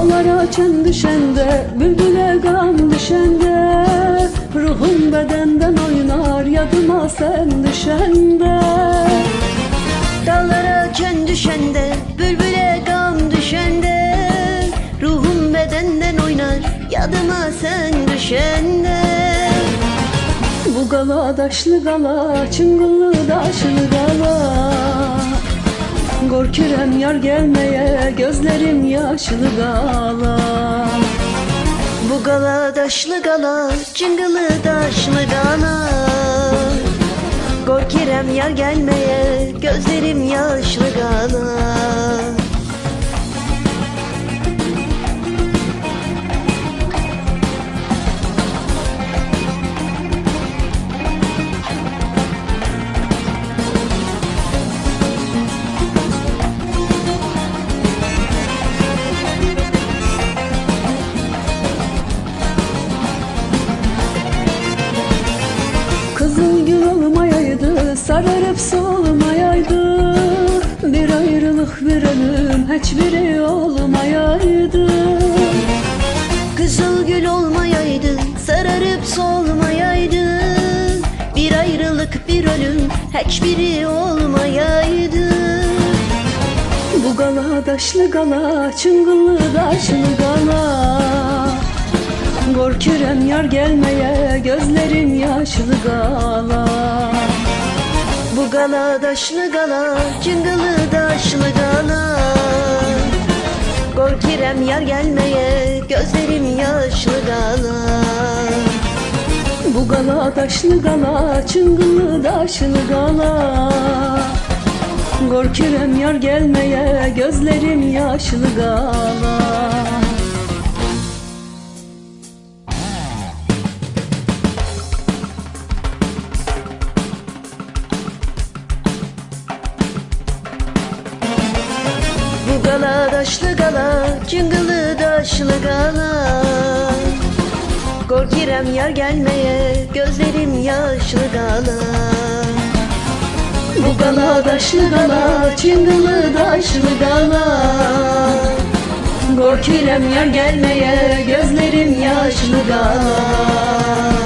Dağlara çen düşende, bülbüle gam düşende. Ruhum bedenden oynar, yadıma sen düşende. Dağlara çen düşende, bülbüle gam düşende. Ruhum bedenden oynar, yadıma sen düşende. Bu gala daşlı gala, çıngıllı daşlı gala Korkuram yar gelmeye, gözlerim yaşlı gala. Bu gala daşlı gala, çıngılı daşlı gala. Korkirem yar gelmeye, gözlerim yaşlı gala sararıp solmayaydı Bir ayrılık bir ölüm, hiçbiri olmayaydı. Kızıl gül olmayaydı, sararıp solmayaydı Bir ayrılık bir ölüm, hiçbiri olmayaydı. Bu gala daşlı gala, çıngıllı daşlı gala. Korkuram yar gelmeye, gözlerim yaşlı gala Bu gala daşlı gala, çıngılı daşlı gala Korkirem yar gelmeye, gözlerim yaşlı gala Bu gala daşlı gala, çıngıllı daşlı gala Korkuram yar gelmeye, gözlerim yaşlı gala gala daşlı gala, çıngılı daşlı gala. Korkirem yar gelmeye, gözlerim yaşlı gala. Bu gala daşlı gala, çıngılı daşlı gala. Korkuram yar gelmeye, gözlerim yaşlı gala